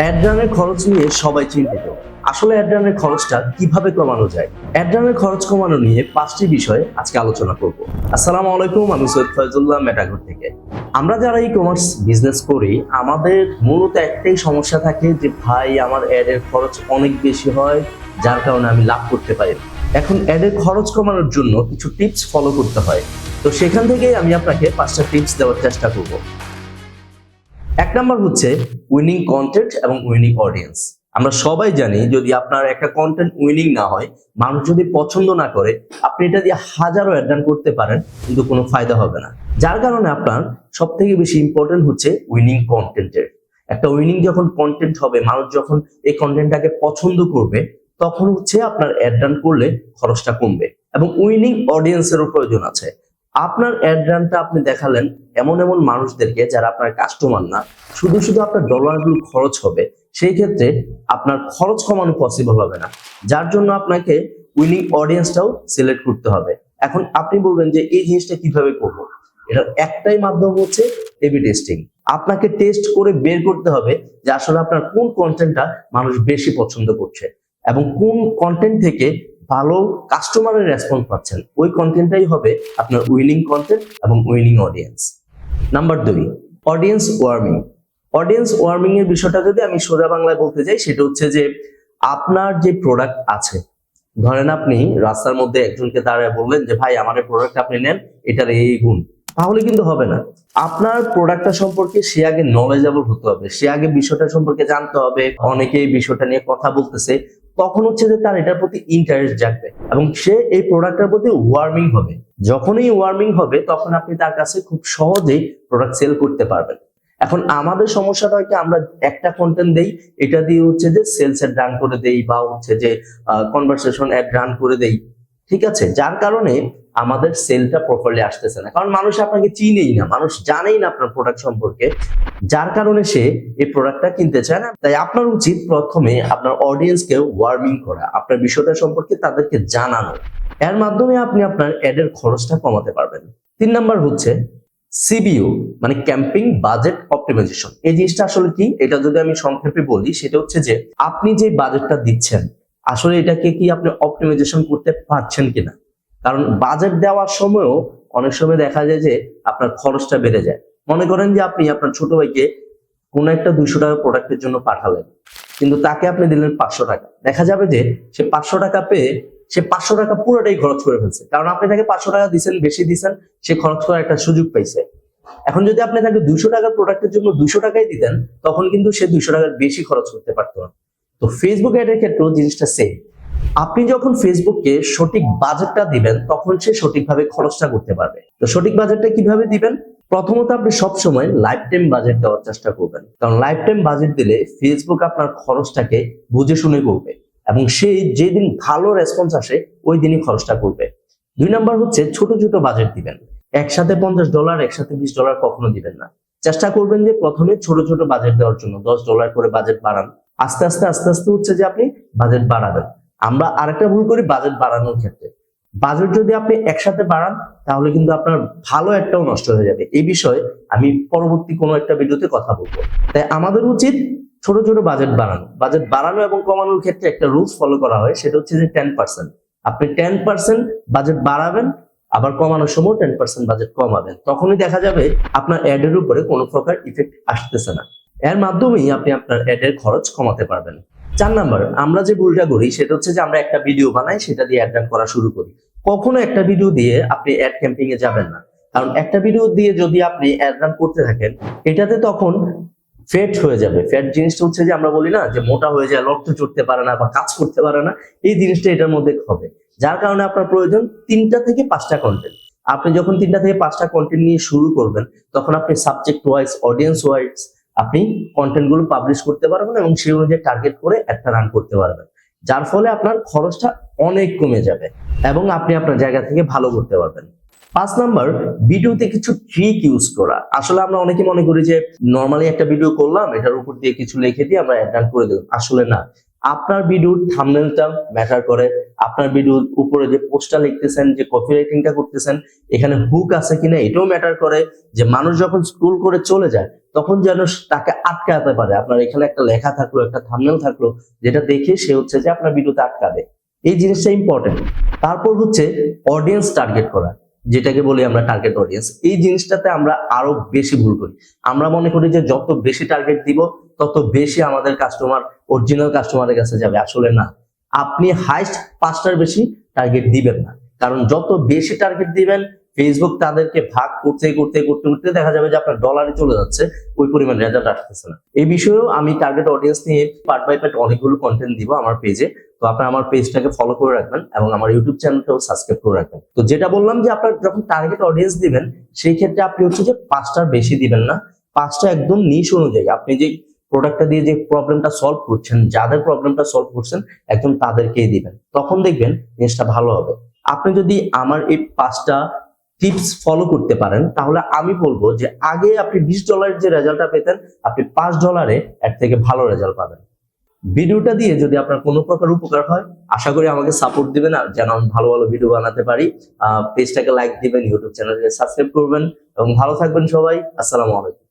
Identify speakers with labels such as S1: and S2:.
S1: Add রানের খরচ নিয়ে সবাই চিন্তিত। আসলে অ্যাড রানের খরচটা কীভাবে কমানো যায়? অ্যাড রানের খরচ কমানো নিয়ে পাঁচটি বিষয়ে আজকে আলোচনা করব। আসসালামু আলাইকুম, আমি সৈয়দ ফয়জুল্লাহ মেটাঘর থেকে। আমরা যারা ই কমার্স বিজনেস করি, আমাদের মূলত একটাই সমস্যা থাকে যে, ভাই, আমার অ্যাড এর খরচ অনেক বেশি হয়, যার কারণে আমি লাভ করতে পারি। এখন অ্যাডের খরচ কমানোর জন্য কিছু টিপস ফলো করতে হয়। তো সেখান থেকেই আমি আপনাকে পাঁচটা টিপস দেওয়ার চেষ্টা করব। এক নম্বর হচ্ছে উইনিং কন্টেন্ট এবং উইনিং অডিয়েন্স আমরা সবাই জানি যদি আপনার একটা কন্টেন্ট উইনিং না হয়, মানুষ যদি পছন্দ না করে, আপনি এটা দিয়ে হাজারো অ্যাড করতে পারেন, কিন্তু কোনো ফায়দা হবে না। যার কারণে আপনার সব থেকে বেশি ইম্পর্টেন্ট হচ্ছে উইনিং কন্টেন্টের একটা উইনিং যখন কন্টেন্ট হবে, মানুষ যখন এই কন্টেন্টটাকে পছন্দ করবে, তখন হচ্ছে আপনার অ্যাড রান করলে খরচটা কমবে। এবং উইনিং অডিয়েন্সেরও প্রয়োজন আছে। আপনার অ্যাড রানটা আপনি দেখালেন এমন এমন মানুষদেরকে যারা আপনার কাস্টমার না। শুধু শুধু আপনার ডলারগুলো খরচ হবে, সেই ক্ষেত্রে আপনার খরচ কমানো পসিবল হবে না। যার জন্য আপনাকে উইনিং অডিয়েন্সটাও সিলেক্ট করতে হবে। এখন আপনি বলবেন যে, এই জিনিসটা কীভাবে করব? এটার একটাই মাধ্যম হচ্ছে এবি টেস্টিং আপনাকে টেস্ট করে বের করতে হবে যে, আসলে আপনার কোন কন্টেন্টটা মানুষ বেশি পছন্দ করছে এবং কোন কন্টেন্ট থেকে ভালো কাস্টমারের রেসপন্স পাচ্ছেন। ওই কন্টেন্টটাই হবে আপনার উইনিং কন্টেন্ট এবং উইনিং অডিয়েন্স নাম্বার দুই অডিয়েন্স ওয়ার্মিং অডিয়েন্স ওয়ার্মিং এর বিষয়টা যদি আমি সোজা বাংলায় বলতে যাই, সেটা হচ্ছে যে আপনার যে প্রোডাক্ট আছে, ধরেন আপনি রাস্তার মধ্যে একজনকে দাঁড়ায় বললেন যে, ভাই, আমার প্রোডাক্ট আপনি নেন, এটার এই গুণ। তাহলে কিন্তু হবে না। আপনার প্রোডাক্টটা সম্পর্কে সে আগে নলেজেবল হতে হবে, সে আগে বিষয়টা সম্পর্কে জানতে হবে। অনেকে এই বিষয়টা নিয়ে কথা বলতেছে তখন হচ্ছে যে তার এটার প্রতি ইন্টারেস্ট জাগবে এবং সে এই প্রোডাক্টটার প্রতি ওয়ার্মিং হবে। যখনই ওয়ার্মিং হবে, তখন আপনি তার কাছে খুব সহজেই প্রোডাক্ট সেল করতে পারবেন। এখন আমাদের সমস্যাটা হয় কি, আমরা একটা কন্টেন্ট দেই, এটা দিয়ে হচ্ছে যে সেলস এড রান করে দেই বা হচ্ছে যে কনভারসেশন অ্যাড রান করে দেই। ঠিক আছে? যার কারণে আমাদের সেলটা প্রপারলি আসতেছে না। কারণ মানুষ আপনাকে চিনেই না, মানুষ জানেই না আপনার প্রোডাক্ট সম্পর্কে। যার কারণে সে এই প্রোডাক্টটা কিনতে চায় না। তাই আপনার উচিত প্রথমে আপনার অডিয়েন্সকে ওয়ার্মিং করা, আপনার বিষয়টা সম্পর্কে তাদেরকে জানানো। এর মাধ্যমে আপনি আপনার অ্যাডের খরচটা কমাতে পারবেন। তিন নাম্বার হচ্ছে সিবিও মানে ক্যাম্পিং বাজেট অপটিমাইজেশন এই জিনিসটা আসলে কি? এটা যদি আমি সংক্ষেপে বলি, সেটা হচ্ছে যে আপনি যে বাজেটটা দিচ্ছেন, আসলে এটাকে কি আপনি অপটিমাইজেশন করতে পারছেন কিনা? কারণ বাজেট দেওয়ার সময়ও অনেক সময় দেখা যায় যে আপনার খরচটা বেড়ে যায়। মনে করেন যে আপনি আপনার ছোট ভাইকে কোনো একটা দুইশো টাকা প্রোডাক্টের জন্য পাঠালেন, কিন্তু তাকে আপনি দিলেন পাঁচশো টাকা। দেখা যাবে যে সে পাঁচশো টাকা পেয়ে সে পাঁচশো টাকা পুরোটাই খরচ করে ফেলছে। কারণ আপনি তাকে পাঁচশো টাকা দিচ্ছেন বেশি দিচ্ছেন সে খরচ করার একটা সুযোগ পাইছে। এখন যদি আপনি তাকে দুইশো টাকার প্রোডাক্টের জন্য দুইশো টাকাই দিতেন, তখন কিন্তু সে দুইশো টাকার বেশি খরচ করতে পারতো না। তো ফেসবুক অ্যাডের ক্ষেত্রেও জিনিসটা সেম আপনি যখন ফেসবুককে সঠিক বাজেটটা দিবেন, তখন সে সঠিকভাবে খরচটা করতে পারবে। তো সঠিক বাজেটটা কীভাবে দিবেন? প্রথমত আপনি সবসময় লাইফ টাইম বাজেট দেওয়ার চেষ্টা করবেন। কারণ লাইফ টাইম বাজেট দিলে ফেসবুক আপনার খরচটাকে বুঝে শুনে করবে এবং সে যেদিন ভালো রেসপন্স আসে, ওই দিনই খরচটা করবে। দুই নাম্বার হচ্ছে ছোট ছোট বাজেট দিবেন। একসাথে পঞ্চাশ ডলার একসাথে বিশ ডলার কখনো দিবেন না। চেষ্টা করবেন যে প্রথমে ছোট ছোট বাজেট দেওয়ার জন্য, দশ ডলার করে বাজেট বাড়ান। আস্তে আস্তে আস্তে আস্তে হচ্ছে যে আপনি বাজেট বাড়াবেন। আমরা আরেকটা ভুল করি বাজেট বাড়ানোর ক্ষেত্রে। বাজেট যদি আপনি একসাথে বাড়ান, তাহলে কিন্তু আপনার ভালো একটাও নষ্ট হয়ে যাবে। এই বিষয়ে আমি পরবর্তী কোনো একটা ভিডিওতে কথা বলব। তাই আমাদের উচিত ছোট ছোট বাজেট বাড়ানো। বাজেট বাড়ানো এবং কমানোর ক্ষেত্রে একটা রুলস ফলো করা হয়, সেটা হচ্ছে যে টেন পার্সেন্ট আপনি টেন পার্সেন্ট বাজেট বাড়াবেন, আবার কমানোর সময় টেন পার্সেন্ট বাজেট কমাবেন। তখনই দেখা যাবে আপনার অ্যাডের উপরে কোনো প্রকার ইফেক্ট আসতেছে না। এর মাধ্যমেই আপনি আপনার অ্যাডের খরচ কমাতে পারবেন। চার নাম্বার, আমরা যে ভুলটা করি সেটা হচ্ছে যে আমরা একটা ভিডিও বানাই, সেটা দিয়ে অ্যাডডান করা শুরু করি। কখনো একটা ভিডিও দিয়ে আপনি অ্যাড ক্যাম্পিং এ যাবেন না। কারণ একটা ভিডিও দিয়ে যদি আপনি অ্যাড করতে থাকেন, এটাতে তখন ফ্যাট হয়ে যাবে। ফ্যাট জিনিসটা হচ্ছে যে আমরা বলি না যে মোটা হয়ে যায়, রক্ত চড়তে পারে না বা কাজ করতে পারে না, এই জিনিসটা এটার মধ্যে হবে। যার কারণে আপনার প্রয়োজন তিনটা থেকে পাঁচটা কন্টেন্ট আপনি যখন তিনটা থেকে পাঁচটা কন্টেন্ট নিয়ে শুরু করবেন, তখন আপনি সাবজেক্ট ওয়াইজ অডিয়েন্স ওয়াইজ আপনি কন্টেন্টগুলো পাবলিশ করতে পারবেন এবং সেই অনুযায়ী টার্গেট করে একটা রান করতে পারবেন। যার ফলে আপনার খরচটা অনেক কমে যাবে এবং আপনি আপনার জায়গা থেকে ভালো করতে পারবেন। পাঁচ নাম্বার ভিডিওতে কিছু ট্রিক ইউজ করা। আসলে আমরা অনেকে মনে করি যে নর্মালি একটা ভিডিও করলাম, এটার উপর দিয়ে কিছু লিখে দিয়ে আমরা অ্যাড রান করে দিলাম। আসলে না। আপনার ভিডিওর থাম্বনেলটা ম্যাটার করে। আপনার ভিডিওর উপরে যে পোস্টটা লিখতেছেন, যে কপি রাইটিংটা করতেছেন, এখানে হুক আছে কিনা এটাও ম্যাটার করে যে মানুষ যখন স্ক্রোল করে চলে যায়, তখন যেন তাকে আটকাতে পারে। আপনার এখানে একটা লেখা থাকল, একটা থাম্বনেল থাকল, যেটা দেখে সে হচ্ছে যে আপনার ভিডিওতে আটকাবে। এই জিনিসটা ইম্পর্টেন্ট তারপর হচ্ছে অডিয়েন্স টার্গেট করা, যেটাকে বলি আমরা টার্গেট অডিয়েন্স এই জিনিসটাতে আমরা আরও বেশি ভুল করি। আমরা মনে করি যে যত বেশি টার্গেট দিব তত বেশি আমাদের কাস্টমার অরিজিনাল কাস্টমারের কাছে যাবে, আসলে না। আপনি হাইস্ট পাঁচটার বেশি টার্গেট দিবেন না। কারণ যত বেশি টার্গেট দিবেন ফেসবুক তাদেরকে ভাগ করতে করতে করতে করতে দেখা যাবে যে আপনার ডলারে চলে যাচ্ছে, ওই পরিমাণ রেজাল্ট আসতেছে না। এই বিষয়েও আমি টার্গেট অডিয়েন্স নিয়ে পার্ট বাই পার্ট অনেকগুলো কন্টেন্ট দিব আমার পেজে তো আপনার আমার পেজটাকে ফলো করে রাখবেন এবং আমার ইউটিউব চ্যানেলটাও সাবস্ক্রাইব করে রাখবেন। তো যেটা বললাম যে আপনার যখন টার্গেট অডিয়েন্স দিবেন, সেই ক্ষেত্রে আপনি হচ্ছে যে পাঁচটার বেশি দিবেন না। পাঁচটা একদম নিশ অনুযায়ী। আপনি যে প্রোডাক্টটা দিয়ে যে প্রবলেমটা সলভ করছেন, যাদের প্রবলেমটা সলভ করছেন, একদম তাদেরকেই দিবেন। তখন দেখবেন জিনিসটা ভালো হবে। আপনি যদি আমার এই পাঁচটা টিপস ফলো করতে পারেন, তাহলে আমি বলব যে আগে আপনি বিশ ডলারের যে রেজাল্টটা পেতেন, আপনি পাঁচ ডলারে এর থেকে ভালো রেজাল্ট পাবেন। ভিডিওটা দিয়ে যদি আপনার কোনো প্রকার উপকার হয়, আশা করি আমাকে সাপোর্ট দিবেন আর যেন আমি ভালো ভালো ভিডিও বানাতে পারি। পেজটাকে লাইক দিবেন ইউটিউব চ্যানেলকে সাবস্ক্রাইব করবেন। এবং ভালো থাকবেন সবাই। আসসালামু আলাইকুম।